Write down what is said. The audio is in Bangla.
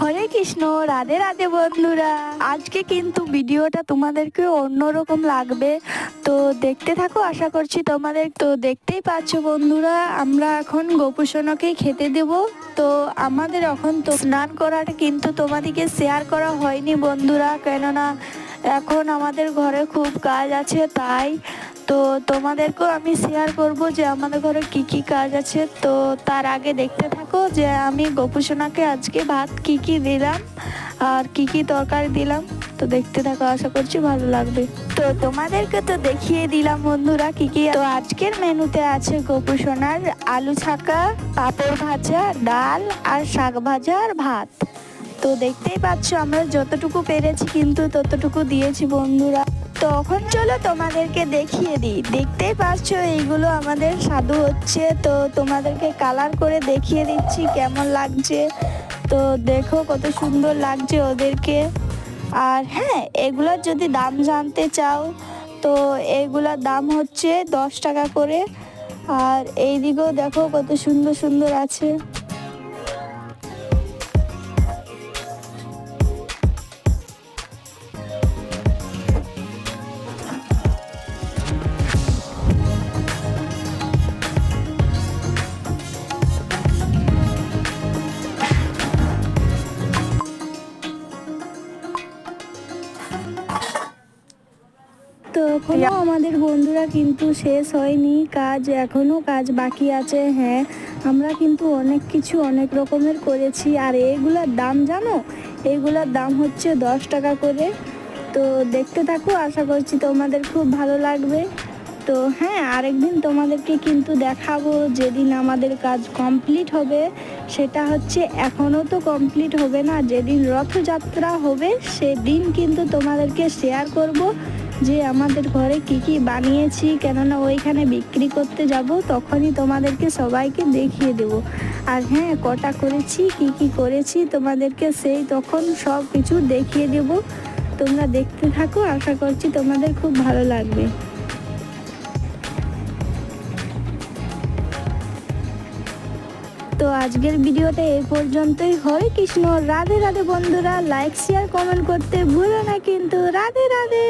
হরে কৃষ্ণ, রাধে রাধে বন্ধুরা। আজকে কিন্তু ভিডিওটা তোমাদেরকে অন্যরকম লাগবে। তো দেখতে থাকো, আশা করছি তোমাদের তো দেখতেই পাচ্ছ বন্ধুরা। আমরা এখন গোপুসোনাকে খেতে দেব। তো আমাদের এখন তো স্নান করাটা কিন্তু তোমাদেরকে শেয়ার করা হয়নি বন্ধুরা। কেননা এখন আমাদের ঘরে খুব কাজ আছে, তাই তো তোমাদেরকেও আমি শেয়ার করব যে আমাদের ঘরে কি কি কাজ আছে। তো তার আগে দেখতে থাকো যে আমি গোপুসোনাকে আজকে ভাত কি কি দিলাম আর কি কি তরকারি দিলাম। তো দেখতে থাকো, আশা করছি ভালো লাগবে। তো তোমাদেরকে তো দেখিয়ে দিলাম বন্ধুরা কি কি। তো আজকের মেনুতে আছে গোপুসোনার আলু ছাকা, পাঁপড় ভাজা, ডাল আর শাক ভাজা আর ভাত। তো দেখতেই পাচ্ছ আমরা যতটুকু পেরেছি কিন্তু ততটুকু দিয়েছি বন্ধুরা। তখন চলো তোমাদেরকে দেখিয়ে দিই। দেখতেই পাচ্ছ এইগুলো আমাদের সাধু হচ্ছে। তো তোমাদেরকে কালার করে দেখিয়ে দিচ্ছি কেমন লাগছে। তো দেখো কত সুন্দর লাগছে ওদেরকে। আর হ্যাঁ এগুলোর যদি দাম জানতে চাও, তো এগুলোর দাম হচ্ছে দশ টাকা করে। আর এই দিকেও দেখো কত সুন্দর সুন্দর আছে। তো এখনও আমাদের বন্ধুরা কিন্তু শেষ হয়নি কাজ এখনও কাজ বাকি আছে হ্যাঁ। আমরা কিন্তু অনেক কিছু অনেক রকমের করেছি আর এইগুলোর দাম জানো? এইগুলোর দাম হচ্ছে দশ টাকা করে। তো দেখতে থাকো আশা করছি তোমাদের খুব ভালো লাগবে। তো হ্যাঁ আরেকদিন তোমাদেরকে কিন্তু দেখাবো যেদিন আমাদের কাজ কমপ্লিট হবে। সেটা হচ্ছে এখনও তো কমপ্লিট হবে না যেদিন রথযাত্রা হবে সেদিন কিন্তু তোমাদেরকে শেয়ার করব। যে আমাদের ঘরে কি কি বানিয়েছি, কেননা ওইখানে বিক্রি করতে যাব, তখনই তোমাদেরকে সবাইকে দেখিয়ে দেব। আর হ্যাঁ কটা করেছি, কি কি করেছি, তোমাদেরকে সেই তখন সব কিছু দেখিয়ে দেব। তোমরা দেখতে থাকো, আশা করছি তোমাদের খুব ভালো লাগবে। তো আজকের ভিডিওটা এই পর্যন্তই হরে কৃষ্ণ, রাধে রাধে বন্ধুরা লাইক শেয়ার কমেন্ট করতে ভুলো না কিন্তু। রাধে রাধে!